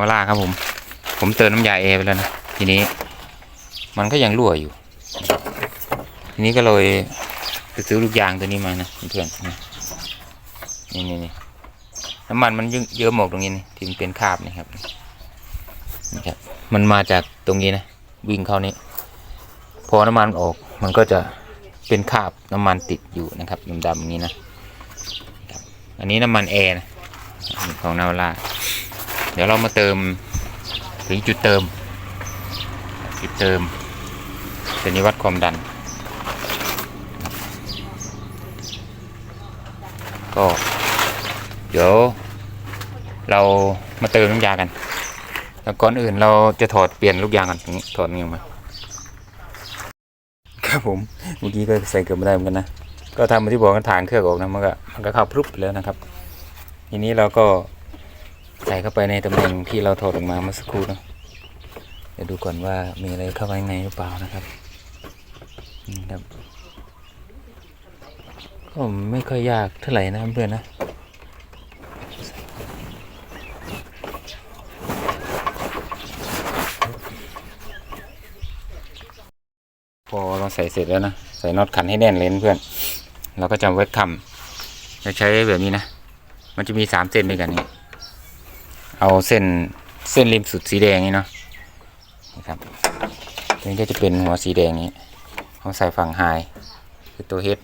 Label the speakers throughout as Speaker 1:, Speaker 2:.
Speaker 1: เวลาครับผม ผมเติมน้ำยาเอไปแล้วนะ ทีนี้ มันก็ยังรั่วอยู่ ทีนี้ก็เลยไปซื้อลูกยางตัวนี้มานะเพื่อนนี่นี่นี่น้ำมันมันเยอะหมกตรงนี้นี่ที่มันเป็นคาบนี่ครับนี่ครับ มันมาจากตรงนี้นะวิ่งเข้านี้ พอน้ำมันออกมันก็จะเป็นคาบน้ำมันติดอยู่นะครับดำๆอย่างนี้นะอันนี้น้ำมันแอร์นะของนาวาร่า เดี๋ยวเรามาเติมถึงจุดเติม จุดเติมเป็นนิวัดความดัน ก็ เดี๋ยว เรามาเติมน้ำยากัน แล้วก่อนอื่นเราจะถอดเปลี่ยนลูกยางกันนี้ถอดนี่ออกมาครับผมเมื่อกี้ก็ใส่เกือบไม่ได้เหมือนกันนะก็ทำเหมาที่บอกกันทางเครื่องออกนะมันก็มันก็เข้าพรุบไปแล้วนะครับ ทีนี้เราก็ ใส่เข้าไปในตำแหน่งที่เราถอดออกมาเมื่อสักครู่เนะเดี๋ยวดูก่อนว่ามีอะไรเข้าไปข้างในหรือเปล่านะครับนี่ครับก็ไม่ค่อยยากเท่าไหร่นะเพื่อนนะพอเราใส่เสร็จแล้วนะ ใส่น็อตขันให้แน่นเลนเพื่อน เราก็จะเวทคำจะใช้แบบนี้นะ มันจะมีสามเส้นด้วยกันนี่ เอาเส้นเส้นริมสุดสีแดงนี่เนาะนะครับตรงนี้ก็จะเป็นหัวสีแดงนี้เอาใส่ฝั่งไฮคือตัวเฮด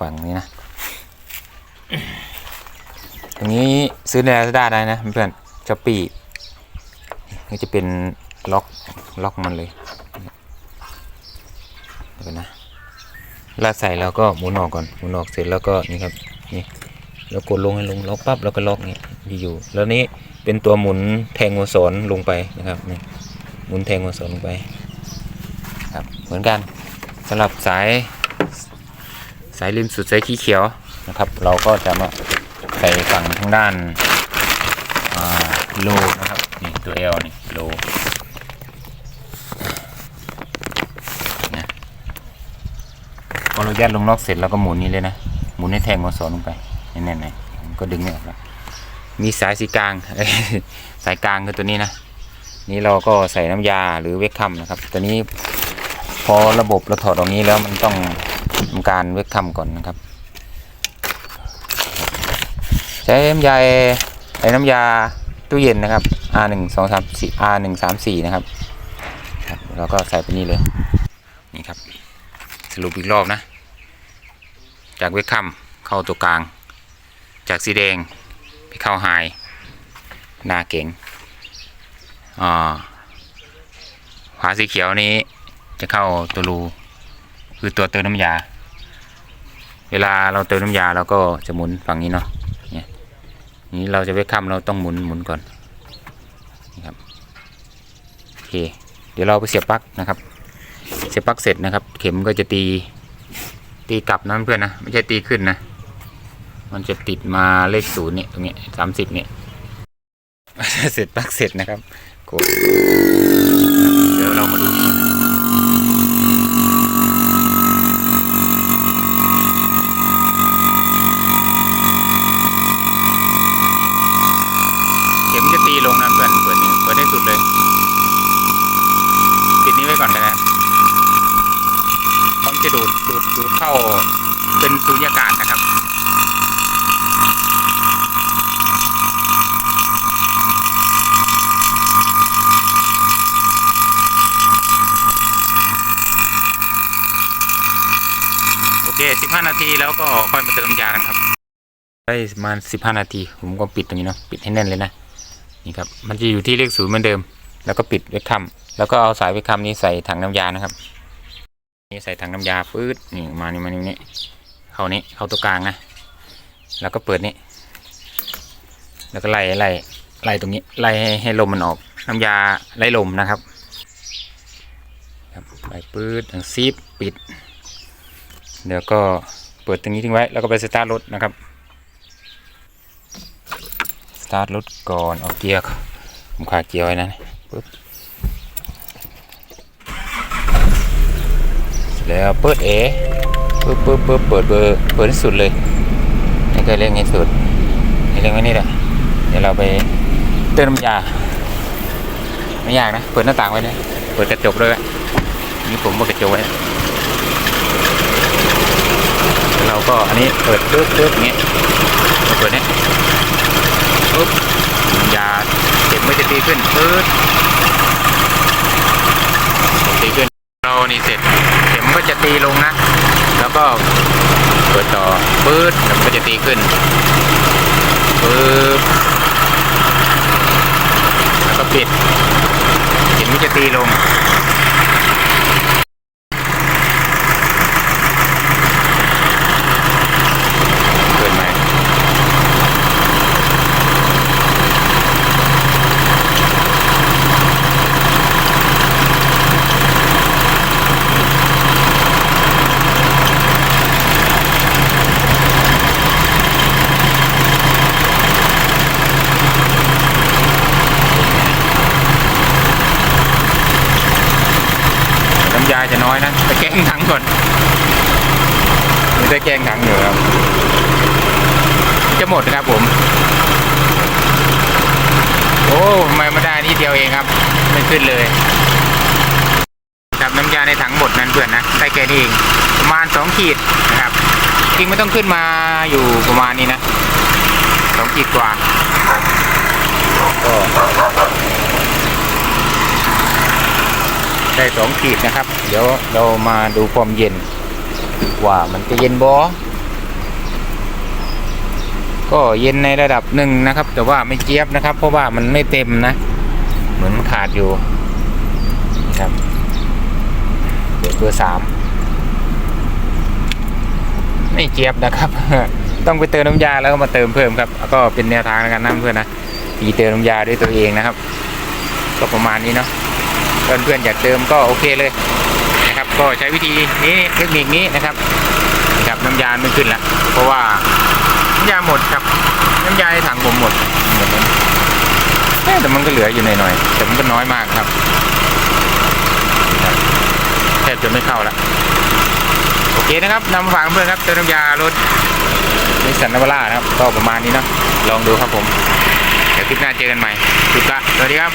Speaker 1: ฝั่งนี้นะตรงนี้ซื้อในลาซาด้าได้นะเพื่อนช้อปปี้นี่จะเป็นล็อกล็อกมันเลยเดี๋ยวนะ ลาดใส่แล้วก็หมุนออกก่อนหมุนออกเสร็จแล้วก็นี่ครับนี่แล้วกดลงให้ลงล็อกปั๊บแล้วก็ล็อกนี่อยู่ แล้วนี้เป็นตัวหมุนแทงหัวสอนลงไปนะครับนี่หมุนแทงหัวสอนลงไปครับเหมือนกันสำหรับสายสายริมสุดสายขี้เขียวนะครับ เราก็จะมาใส่ฝั่งทางด้านโลนะครับนี่ตัว L นี่โลนะพอ เรายัดลงล็อกเสร็จเราก็หมุนนี่เลยนะ หมุนให้แทงหัวสอนลงไปแน่นๆนก็ดึงไม่ออกแล้วมีสายสีกลางสายกลางคือตัวนี้นะ นี่เราก็ใส่น้ำยาหรือเวกคัมนะครับ ตัวนี้พอระบบเราถอดตรงนี้แล้วมันต้องทำการเวกคัมก่อนนะครับ ใช้น้ำยาใช้น้ำยาตู้เย็นนะครับ R หนึ่งสองสามสี่ R หนึ่งสามสี่นะครับครับเราก็ใส่ไปนี่เลย นี่ครับ สรุปอีกรอบนะ จากเวกคัมเข้าตัวกลาง จากสีแดงไปเข้าไฮหน้าเก๋งอ่าฝาสีเขียวนี้จะเข้าตัวรูคือตัวเติมน้ำยา เวลาเราเติมน้ำยาเราก็จะหมุนฝั่งนี้เนาะนี่เราจะไปค้ำเราต้องหมุนหมุนก่อนนี่ครับโอเคเดี๋ยวเราไปเสียบปลั๊กนะครับ เสียบปลั๊กเสร็จนะครับ เข็มก็จะตี ตีกลับนะเพื่อนนะ ไม่ใช่ตีขึ้นนะ มันจะติดมาเลขศูนย์เนี่ยตรงเนี้ยสามสิบเนี่ยเสร็จปักเสร็จนะครับโกเดี๋ยวเรามาดูเข็มจะตีลงนะเพื่อนเปิดนี่เปิดให้สุดเลย ปิดนี้ไว้ก่อนกันนะ จะดูดดูดดูดเข้าเป็นสุญญากาศนะครับโอเค15นาทีแล้วก็ค่อยมาเติมยากันครับได้ประมาณ15นาที ผมก็ปิดตรงนี้เนาะปิดให้แน่นเลยนะนี่ครับมันจะอยู่ที่เลขศูนย์เหมือนเดิม แล้วก็ปิดเวกคัมแล้วก็เอาสายเวกคัมนี้ใส่ถังน้ำยานะครับ นี่ใส่ถังน้ำยาปื๊ดนี่มานี่มานี่นี่เข้านี้เข้าตัวกลางนะแล้วก็เปิดนี่แล้วก็ไล่ไล่ไล่ตรงนี้ไล่ให้ลมมันออก น้ำยาไล่ลมนะครับครับไล่ปื๊ดซีบปิด เดี๋ยวก็เปิดตรงนี้ทิ้งไว้ แล้วก็ไปสตาร์ทรถนะครับสตาร์ทรถก่อนเอาเกียร์ผมขาเกียร์ไว้นะปึ๊บ สร็จแล้วเปิดเอปึ๊บปึ๊บปึ๊บเปิดเบอร์เปิดที่สุดเลยไม่เคยเร่งให้สุดนี่เร่งไว้นี่แหละเดี๋ยวเราไปเติมน้ำยาไม่ยากนะเปิดหน้าต่างไว้เลยเปิดกระจกด้วยนี่ผมเปิดกระจกไว้เราก็อันนี้เปิดปึ๊บปึ๊บอย่างเงี้ยเราเปิดเนี่ยปึ๊บยาเข็มไม่จะตีขึ้นปึ๊บตีขึ้นเรานี่เสร็จ ก็จะตีลงนะ แล้วก็เปิดต่อปื๊ดแล้วมันก็จะตีขึ้นปื๊ดแล้วก็ปิดเข็มก็จะตีลง เปิดไหมน้ำยาจะน้อยนะตะแกรงถังก่อนมีตะแกรงถังอยู่ครับ จะหมดนะครับผม โอ้ทำไมมาได้นิดเดียวเองครับ ไม่ขึ้นเลยครับน้ำยาในถังหมดนั้นเพื่อนนะได้แค่นี้เองประมาณสองขีดนะครับจริงไม่ต้องขึ้นมาอยู่ประมาณนี้นะสองขีดกว่าก็ ได้สองขีดนะครับ เดี๋ยวเรามาดูความเย็น ว่ามันจะเย็นบอก็เย็นในระดับหนึ่งนะครับ แต่ว่าไม่เจี๊ยบนะครับ เพราะว่ามันไม่เต็มนะ เหมือนขาดอยู่ครับเดี๋ยวเบอร์สามไม่เจี๊ยบนะครับ ต้องไปเติมน้ำยาแล้วก็มาเติมเพิ่มครับ ก็เป็นแนวทางในการนั่งเพื่อนนะตีเติมน้ำยาด้วยตัวเองนะครับ ก็ประมาณนี้เนาะ เพื่อนๆอยากเติมก็โอเคเลยนะครับ ก็ใช้วิธีนี้เทคนิคนี้นะครับนะครับน้ำยาไม่ขึ้นละเพราะว่าน้ำยาหมดครับ น้ำยาในถังผมหมดหมดแล้วแต่มันก็เหลืออยู่หน่อยๆแต่มันก็น้อยมากครับแทบจะไม่เข้าละโอเคนะครับนำมาฝากเพื่อนครับเติมน้ำยารถนิสสันนาวร่านะครับ ก็ประมาณนี้เนาะลองดูครับผม เดี๋ยวคลิปหน้าเจอกันใหม่จุดละสวัสดีครับ